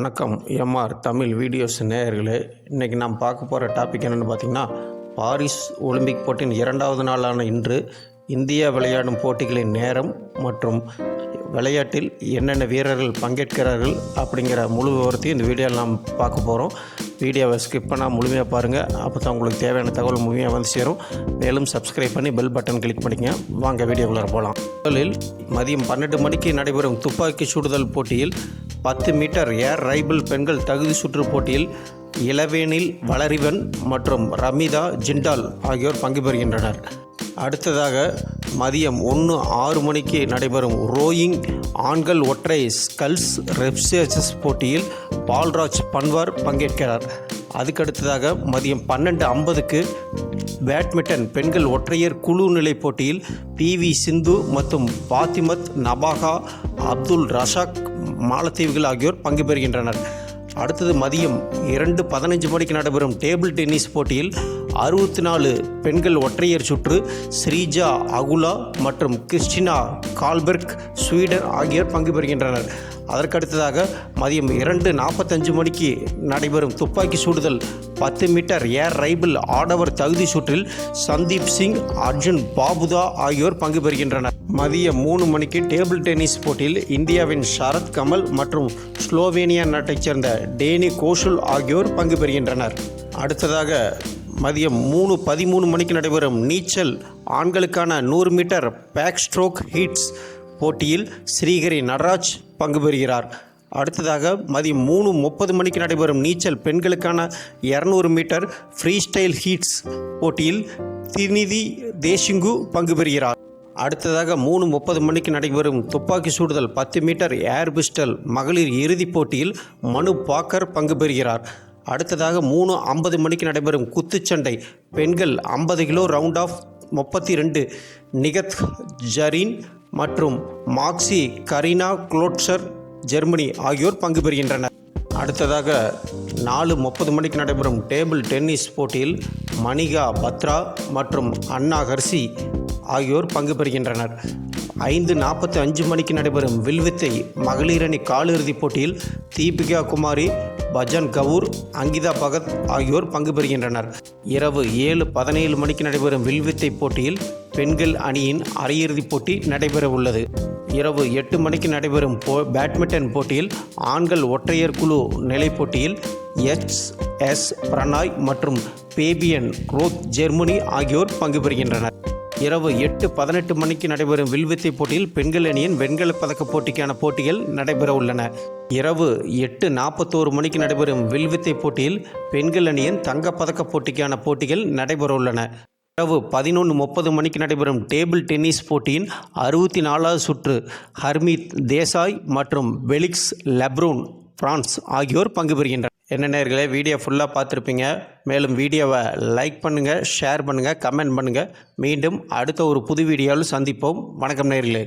வணக்கம். MR Tamil videos நேயர்களே இன்றைக்கி நாம் பார்க்க போகிற டாபிக் என்னென்னு பார்த்தீங்கன்னா பாரிஸ் ஒலிம்பிக் போட்டியின் இரண்டாவது நாளான இன்று இந்தியா விளையாடும் போட்டிகளின் நேரம் மற்றும் விளையாட்டில் என்னென்ன வீரர்கள் பங்கேற்கிறார்கள் அப்படிங்கிற முழு விவரத்தையும் இந்த வீடியோவில் நாம் பார்க்க போகிறோம் வீடியோவை ஸ்கிப் பண்ணால் முழுமையாக பாருங்கள் அப்போ தான் உங்களுக்கு தேவையான தகவல் முழுமையாக வந்து சேரும். மேலும் சப்ஸ்கிரைப் பண்ணி பெல் பட்டன் கிளிக் பண்ணிங்க. வாங்க வீடியோக்குள்ளே போகலாம் முதலில் மதியம் பன்னெண்டு மணிக்கு நடைபெறும் துப்பாக்கி சுடுதல் போட்டியில் பத்து மீட்டர் ஏர் ரைபிள் பெண்கள் தகுதி சுற்று போட்டியில் இளவேனில் வளரிவன் மற்றும் ரமிதா ஜிண்டால் ஆகியோர் பங்கு பெறுகின்றனர். அடுத்ததாக மதியம் ஒன்று ஆறு மணிக்கு நடைபெறும் ரோயிங் ஆண்கள் ஒற்றை ஸ்கல்ஸ் ரெப்சேசஸ் போட்டியில் பால்ராஜ் பன்வார் பங்கேற்கிறார். அதுக்கடுத்ததாக மதியம் பன்னெண்டு ஐம்பதுக்கு பேட்மிண்டன் பெண்கள் ஒற்றையர் குழு நிலை போட்டியில் பி வி சிந்து மற்றும் பாத்திமத் நபாகா அப்துல் ரஷாக் மாலத்தீவுகள் ஆகியோர் பங்கு பெறுகின்றனர். அடுத்தது மதியம் இரண்டு பதினஞ்சு மணிக்கு நடைபெறும் டேபிள் டென்னிஸ் போட்டியில் அறுபத்தி நாலு பெண்கள் ஒற்றையர் சுற்று ஸ்ரீஜா அகுலா மற்றும் கிறிஸ்டினா கால்பெர்க் ஸ்வீடன் ஆகியோர் பங்கு பெறுகின்றனர். அதற்கடுத்ததாக மதியம் இரண்டு நாற்பத்தஞ்சு மணிக்கு நடைபெறும் துப்பாக்கி சுடுதல் பத்து மீட்டர் ஏர் ரைபிள் ஆடவர் தகுதி சுற்றில் சந்தீப் சிங் அர்ஜுன் பாபுதா ஆகியோர் பங்கு பெறுகின்றனர். மதியம் மூணு மணிக்கு டேபிள் டென்னிஸ் போட்டியில் இந்தியாவின் சரத் கமல் மற்றும் ஸ்லோவேனியா நாட்டைச் சேர்ந்த டேனி கோஷுல் ஆகியோர் பங்கு பெறுகின்றனர். அடுத்ததாக மதியம் மூணு பதிமூணு மணிக்கு நடைபெறும் நீச்சல் ஆண்களுக்கான நூறு மீட்டர் பேக் ஸ்ட்ரோக் ஹீட்ஸ் போட்டியில் ஸ்ரீஹரி நடராஜ் பங்கு பெறுகிறார். அடுத்ததாக மதியம் மூணு முப்பது மணிக்கு நடைபெறும் நீச்சல் பெண்களுக்கான இரநூறு மீட்டர் ஃப்ரீ ஸ்டைல் ஹீட்ஸ் போட்டியில் தினிதி தேசிங்கு பங்கு பெறுகிறார். அடுத்ததாக மூணு முப்பது மணிக்கு நடைபெறும் துப்பாக்கி சூடுதல் பத்து மீட்டர் ஏர் பிஸ்டல் மகளிர் இறுதிப் போட்டியில் மனு பாக்கர் பங்கு பெறுகிறார். அடுத்ததாக மூணு ஐம்பது மணிக்கு நடைபெறும் குத்துச்சண்டை. பெண்கள் ஐம்பது கிலோ ரவுண்ட் ஆஃப் முப்பத்தி ரெண்டு நிகத் ஜரீன் மற்றும் மாக்சி கரீனா குளோட்சர் ஜெர்மனி ஆகியோர் பங்கு பெறுகின்றனர். அடுத்ததாக நாலு முப்பது மணிக்கு நடைபெறும் டேபிள் டென்னிஸ் போட்டியில் மணிகா பத்ரா மற்றும் அண்ணா ஹர்சி ஆகியோர் பங்கு பெறுகின்றனர். ஐந்து நாற்பத்தி அஞ்சு மணிக்கு நடைபெறும் வில்வித்தை மகளிரணி காலிறுதிப் போட்டியில் தீபிகா குமாரி பஜன் கவுர் அங்கிதா பகத் ஆகியோர் பங்கு பெறுகின்றனர். இரவு ஏழு பதினேழு மணிக்கு நடைபெறும் வில்வித்தை போட்டியில் பெண்கள் அணியின் அரையிறுதிப் போட்டி நடைபெற உள்ளது. இரவு எட்டு மணிக்கு நடைபெறும் போ பேட்மிண்டன் போட்டியில் ஆண்கள் ஒற்றையர் குழு நிலைப் போட்டியில் எச் எஸ் பிரணாய் மற்றும் பேபியன் ரோத் ஜெர்மனி ஆகியோர் பங்கு பெறுகின்றனர். இரவு எட்டு பதினெட்டு மணிக்கு நடைபெறும் வில்வித்தை போட்டியில் பெண்கள் அணியின் வெண்கலப் பதக்க போட்டிக்கான போட்டிகள் நடைபெற உள்ளன. இரவு எட்டு நாற்பத்தோரு மணிக்கு நடைபெறும் வில்வித்தை போட்டியில் பெண்கள் அணியின் தங்கப்பதக்க போட்டிக்கான போட்டிகள் நடைபெற உள்ளன. இரவு பதினொன்று முப்பது மணிக்கு நடைபெறும் டேபிள் டென்னிஸ் போட்டியின் அறுபத்தி நாலாவது சுற்று ஹர்மீத் தேசாய் மற்றும் பெலிக்ஸ் லெப்ரோன் பிரான்ஸ் ஆகியோர் பங்கு பெறுகின்றனர். என்ன நேர்களே வீடியோ ஃபுல்லாக பார்த்துருப்பீங்க. மேலும் வீடியோவை லைக் பண்ணுங்கள் ஷேர் பண்ணுங்கள் கமெண்ட் பண்ணுங்கள் மீண்டும் அடுத்த ஒரு புது வீடியோவில் சந்திப்போம். வணக்கம் நேர்களே.